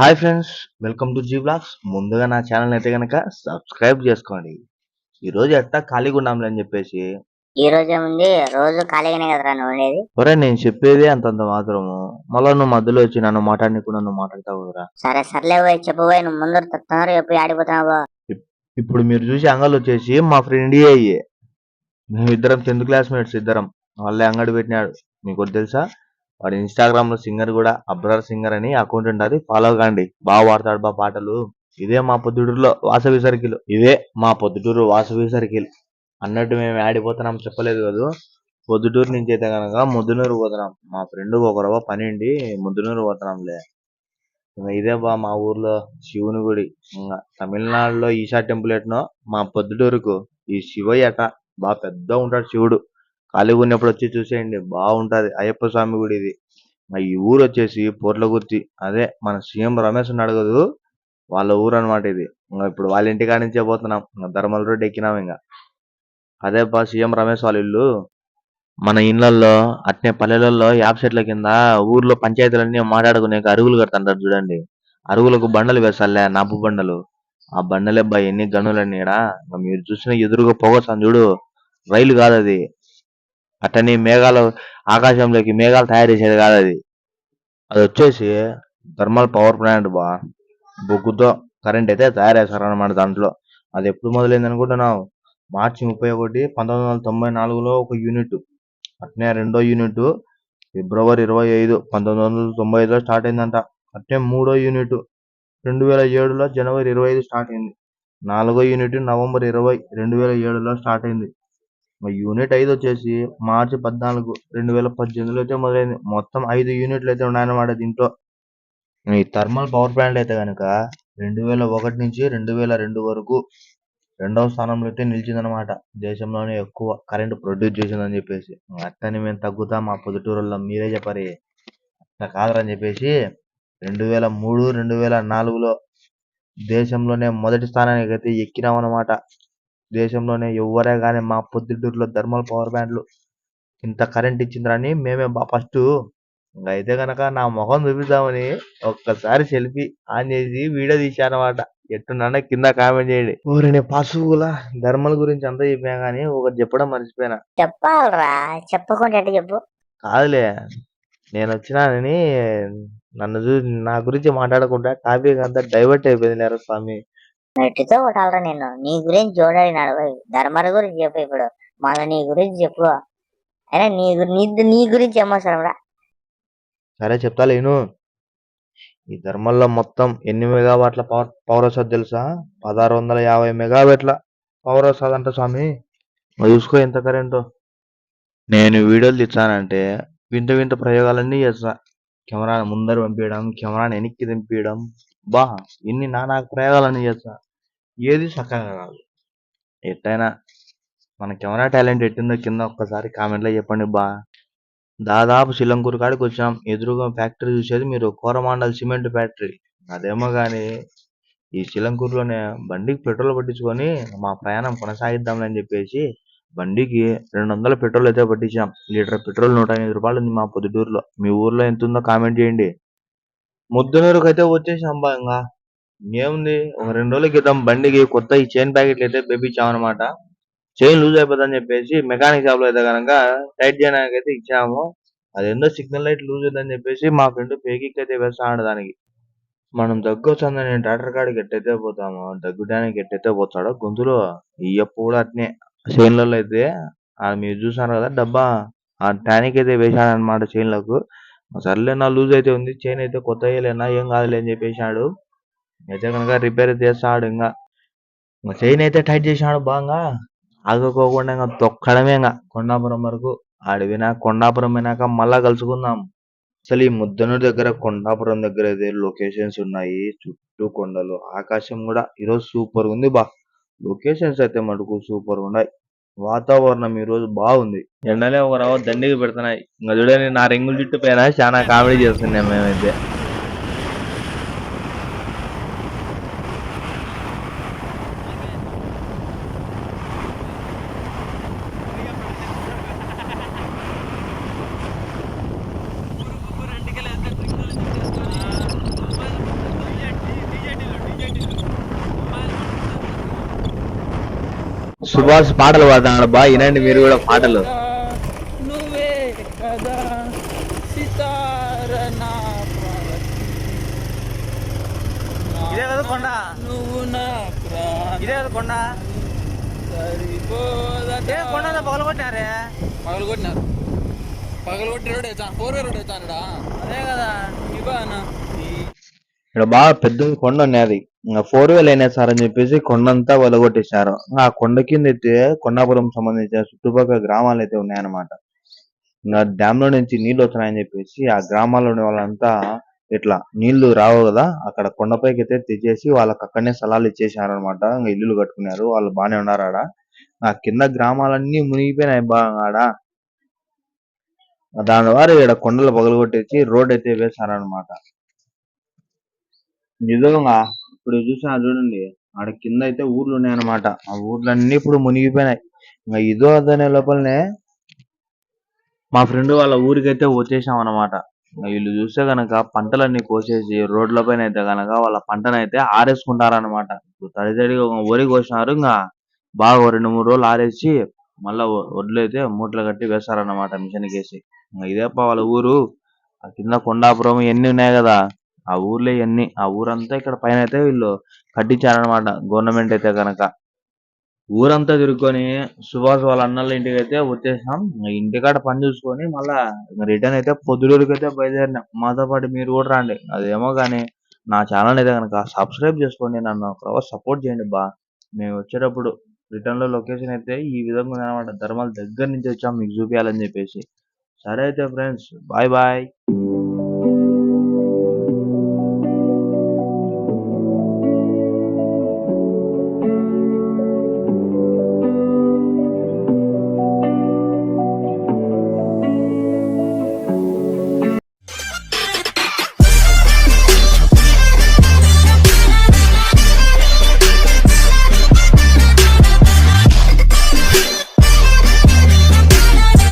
Hi friends welcome to G blogs ముందుగా నా channel అయితే కనుక సబ్స్క్రైబ్ చేసుకోండి. ఈ రోజు ఎట్టా ఖాళీగా ఉన్నాంలే అని చెప్పేసి. ఈ రోజు ఏముంది రోజు ఖాళీగానే కదరా నువ్వు ఉండేది? ఒరే నేను చెప్పేది అంతంత మాత్రము. మళ్ళా నువ్వు మధ్యలో వచ్చి నన్ను మాట్లాడనీకుండా నువ్వు మాట్లాడతావు కదరా. సరే సర్లే పోయి చెప్పు పోయి నువ్వు ముందర తొందరగా చెప్పి ఆడిపోతున్నావు ఇప్పుడు మీరు చూసి అంగళ్ళు వచ్చేసి మా ఫ్రెండ్ అయ్యే. మేము ఇద్దరం టెన్త్ క్లాస్మేట్స్ ఇద్దరం. వాళ్ళే అంగడి పెట్టినాడు. మీకు తెలుసా? వాడు ఇన్స్టాగ్రామ్లో సింగర్ కూడా అబ్రార్ సింగర్ అని అకౌంట్ ఉంటుంది ఫాలో కాండి. బాగా వాడతాడు బా పాటలు. ఇదే మా పొద్దుటూరులో వాసవి సర్కిల్. ఇదే మా పొద్దుటూరు వాసవి సర్కిల్. అన్నట్టు మేము ఆడిపోతున్నాం చెప్పలేదు కదా. పొద్దుటూరు నుంచి అయితే కనుక ముద్దునూరు పోతున్నాం. మా ఫ్రెండ్ ఒకరవ పనిండి పని ముద్దునూరు పోతున్నాంలే. ఇంకా ఇదే బా మా ఊర్లో శివుని గుడి. ఇంకా తమిళనాడులో ఈశా టెంపుల్ ఎట్నో మా పొద్దుటూరుకు ఈ శివయ్య అట బాగా పెద్ద ఉంటాడు శివుడు. ఖాళీగా ఉన్నప్పుడు వచ్చి చూసేయండి. బాగుంటది అయ్యప్ప స్వామి గుడి ఇది మా ఈ ఊరు వచ్చేసి పోర్లగుర్తి అదే మన సీఎం రమేష్ ఉన్నాడు కదా వాళ్ళ ఊరు అన్నమాట ఇది ఇప్పుడు వాళ్ళ ఇంటికాడ నుంచే పోతున్నాం. ధర్మల రోడ్ ఎక్కినాం ఇంకా అదే బా సీఎం రమేష్ వాళ్ళ ఇల్లు. మన ఇళ్ళలో అట్నే పల్లెలలో యాప్ చెట్ల కింద ఊర్లో పంచాయతీలన్నీ మాట్లాడుకునే అరుగులు కడుతుంటారు చూడండి. అరుగులకు బండలు వేసాలే నాపు బండలు. ఆ బండలే బా ఎన్ని గనులన్నీ ఈడ. మీరు చూసిన ఎదురుగా పొగొస్తాను చూడు. రైలు కాదు అది అట్టని మేఘాలు ఆకాశంలోకి మేఘాలు తయారు చేసేది కాదు అది. అది వచ్చేసి థర్మల్ పవర్ ప్లాంట్ బా. బొగ్గుతో కరెంట్ అయితే తయారు చేస్తారు అనమాట దాంట్లో. అది ఎప్పుడు మొదలైంది అనుకుంటున్నావు? మార్చి ముప్పై ఒకటి పంతొమ్మిది వందల తొంభై నాలుగులో ఒక యూనిట్. అట్నే రెండో యూనిట్. ఫిబ్రవరి ఇరవై ఐదు పంతొమ్మిది వందల తొంభై ఐదులో స్టార్ట్ అయిందంట. అట్నే మూడో యూనిట్. రెండు వేల ఏడులో జనవరి ఇరవై ఐదు స్టార్ట్ అయింది. నాలుగో యూనిట్ నవంబర్ ఇరవై రెండు వేల ఏడులో స్టార్ట్ అయింది. యూనిట్ ఐదు వచ్చేసి మార్చి పద్నాలుగు రెండు వేల పద్దెనిమిదిలో అయితే మొదలైంది. మొత్తం ఐదు యూనిట్లు అయితే ఉన్నాయన్నమాట దీంట్లో. ఈ థర్మల్ పవర్ ప్లాంట్ అయితే కనుక రెండు వేల ఒకటి నుంచి రెండు వేల రెండు వరకు రెండవ స్థానంలో అయితే నిలిచిందనమాట దేశంలోనే ఎక్కువ కరెంట్ ప్రొడ్యూస్ చేసిందని చెప్పేసి. అట్టని మేము తగ్గుతాం మా పొద్దుటూరులో మీరే చెప్పారు అట్లా కాదురని చెప్పేసి రెండు వేల మూడు రెండు వేల నాలుగులో దేశంలోనే మొదటి స్థానానికి అయితే ఎక్కినామన్నమాట. దేశంలోనే ఎవరే కానీ మా పొద్దుటూరులో థర్మల్ పవర్ ప్లాంట్లు ఇంత కరెంట్ ఇచ్చిండ్రని మేమే బా ఫస్ట్ అయితే గనక నా మొహం చూపిద్దామని ఒక్కసారి సెల్ఫీ ఆన్ చేసి వీడియో తీశానమాట. ఎట్టున్నా కింద కామెంట్ చేయండి. ఊరిని పశువుల ధర్మల గురించి అంతా చెప్పినా గానీ ఒకటి చెప్పడం మర్చిపోయినా. చెప్పాలరా చెప్పకుండా చెప్పు. కాదులే నేను వచ్చినానని నన్ను చూ నా గురించి మాట్లాడకుండా టాపిక్ అంతా డైవర్ట్ అయిపోయింది లేరా స్వామి. నెట్టితో కొట్టాలరా నేను నీ గురించి చూడాలి పోయి ధర్మర గురించి చెప్పు ఇప్పుడు. మళ్ళీ నీ గురించి చెప్పు. అయినా నీ గురి- నీ గురించి ఏమవసరం రా? సరే చెప్తా లేను. ఈ ధర్మంలో మొత్తం ఎన్ని మెగావాట్ల పవర్ పవర్ వస్తుంది తెలుసా? పదహారు వందల యాభై మెగావాట్ల పవర్ వస్తుంది అంట స్వామి చూసుకో ఎంత కరెంటు. నేను వీడియోలు తెచ్చానంటే వింత వింత ప్రయోగాలన్నీ చేస్తా. కెమెరాను ముందర పంపించడం కెమెరాను వెనక్కి దింపించడం బా ఇన్ని నానా ప్రయోగాలన్నీ చేస్తా ఏది చక్కగా కాదు. ఎట్టయినా మన కెమెరా టాలెంట్ ఎట్టిందో కింద ఒక్కసారి కామెంట్లో చెప్పండి బా. దాదాపు శిలంకూరు కాడికి వచ్చాం ఎదురుగా ఫ్యాక్టరీ చూసేది మీరు కోరమాండల్ సిమెంట్ ఫ్యాక్టరీ. అదేమో కానీ ఈ శిలంకూరులోనే బండికి పెట్రోల్ పట్టించుకొని మా ప్రయాణం కొనసాగిద్దాంలే అని చెప్పేసి బండికి రెండు వందల పెట్రోల్ అయితే పట్టించాం లీటర్ పెట్రోల్ నూట ఎనిమిది రూపాయలు ఉంది మా పొద్దుటూరులో. మీ ఊర్లో ఎంత ఉందో కామెంట్ చేయండి. ముద్దునూరుకు అయితే వచ్చేసాం బా ఇంకా. ఏముంది? ఒక రెండు రోజుల క్రితం బండికి కొత్త ఈ చైన్ ప్యాకెట్లు అయితే పెప్పించామన్నమాట చైన్ లూజ్ అయిపోతుందని చెప్పేసి మెకానిక్ షాప్లో అయితే కనుక టైట్ చేయడానికి అయితే ఇచ్చాము అదేందో సిగ్నల్ లైట్ లూజ్ ఉందని చెప్పేసి మా ఫ్రెండ్ పేకిక్ అయితే వేస్తాడు దానికి. మనం దగ్గు వస్తుందని ట్రాక్టర్ కాడికి ఎట్టయితే పోతాము దగ్గుడానికి ఎట్టయితే పోతాడో గొంతులో ఇయ్యప్పు కూడా అట్నే. చైన్లలో అయితే మీరు చూసారు కదా డబ్బా? ఆ టానిక్ అయితే వేసాడనమాట చైన్లకు సర్లే నా లూజ్ అయితే ఉంది. చైన్ అయితే కొత్త వేయలేనా? ఏం కాదులే అని చెప్పేసాడు అయితే కనుక రిపేర్ చేస్తాడు ఇంకా. చైన్ అయితే టైట్ చేసినాడు బాగా. ఆగకోకుండా ఇంకా తొక్కడమే ఇంకా కొండాపురం వరకు. ఆడిపోయినా కొండాపురం అయినాక మళ్ళా కలుసుకుందాం. అసలు ఈ ముద్దనూరు దగ్గర కొండాపురం దగ్గర అయితే లొకేషన్స్ ఉన్నాయి. చుట్టూ కొండలు ఆకాశం కూడా ఈరోజు సూపర్ ఉంది బా. లొకేషన్స్ అయితే మటుకు సూపర్ ఉన్నాయి. వాతావరణం ఈ రోజు బాగుంది. ఎండలే ఒక రవ్వ దండిగా పెడుతున్నాయి. ఇంకా చూడండి నా రింగుల చుట్టూ పైన చాలా కామెడీ చేస్తున్నాం మేమైతే. సుభాష్ పాటలు పాడుతున్నాడు బా వినండి మీరు కూడా పాటలు. నువ్వే కదా ఇదే కదా కొండ. నువ్వు నా ప్రాణం ఇదే కదా కొండ. సరిపోదట. ఏ కొండ పగల కొట్టినారే? పగలు కొట్టినారు. పగలు ఫోర్ వేర్ వచ్చానడా అదే కదా. ఇక్కడ బాగా పెద్ద కొండ ఉన్నది ఫోర్ వేలు అయినా సార్ అని చెప్పేసి కొండంతా వెలగొట్టేశారు. ఆ కొండ కింద అయితే కొండాపురం సంబంధించిన చుట్టుపక్కల గ్రామాలు అయితే ఉన్నాయన్నమాట. ఇంకా డ్యామ్లో నుంచి నీళ్ళు వస్తున్నాయని చెప్పేసి ఆ గ్రామాల్లో ఉండే వాళ్ళంతా ఇట్లా నీళ్ళు రావు కదా అక్కడ కొండపైకి అయితే తెచ్చేసి వాళ్ళకి అక్కడనే స్థలాలు ఇచ్చేసారు అనమాట ఇంకా ఇల్లులు కట్టుకున్నారు వాళ్ళు బానే ఉన్నారు ఆడ. ఆ కింద గ్రామాలన్నీ మునిగిపోయినాయి బాగా ఆడ. దాని వారు ఇక్కడ కొండలు పగలగొట్టేసి రోడ్ అయితే వేశారనమాట నిజంగా ఇప్పుడు చూసిన చూడండి ఆడ కింద అయితే ఊర్లు ఉన్నాయన్నమాట. ఆ ఊర్లన్నీ ఇప్పుడు మునిగిపోయినాయి. ఇంకా ఇదో అదనే లోపలనే మా ఫ్రెండ్ వాళ్ళ ఊరికైతే వచ్చేసాం అనమాట వీళ్ళు చూస్తే గనక పంటలన్నీ కోసేసి రోడ్ల పైన అయితే గనక వాళ్ళ పంటనైతే ఆరేసుకుంటారన్నమాట. ఇప్పుడు తడి తడిగా వరి కోసినారు ఇంకా బాగా రెండు మూడు రోజులు ఆరేసి మళ్ళా ఒ- వడ్లు అయితే మూటలు కట్టి వేస్తారన్నమాట మిషన్ కేసి ఇంకా ఇదేప వాళ్ళ ఊరు. ఆ కింద కొండాపురం ఇవన్నీ ఉన్నాయి కదా. ఆ ఊర్లో ఇవన్నీ ఆ ఊరంతా ఇక్కడ పైన అయితే వీళ్ళు కట్టించారనమాట గవర్నమెంట్ అయితే కనుక ఊరంతా తిరుక్కొని సుభాష్ వాళ్ళ అన్నల ఇంటికి అయితే వచ్చేసాం ఇంటికాడ పని చూసుకొని మళ్ళా రిటర్న్ అయితే పొద్దుటూరుకి అయితే బయలుదేరినాం. మాతో పాటు మీరు కూడా రండి. అదేమో కానీ నా ఛానల్ అయితే కనుక సబ్స్క్రైబ్ చేసుకోండి. నన్ను ఒక సపోర్ట్ చేయండి బా. మేము వచ్చేటప్పుడు రిటర్న్లో లొకేషన్ అయితే ఈ విధంగా ఉందన్నమాట. ధర్మాల దగ్గర నుంచి వచ్చాం మీకు చూపించాలని చెప్పేసి. సరే అయితే ఫ్రెండ్స్ బాయ్ బాయ్.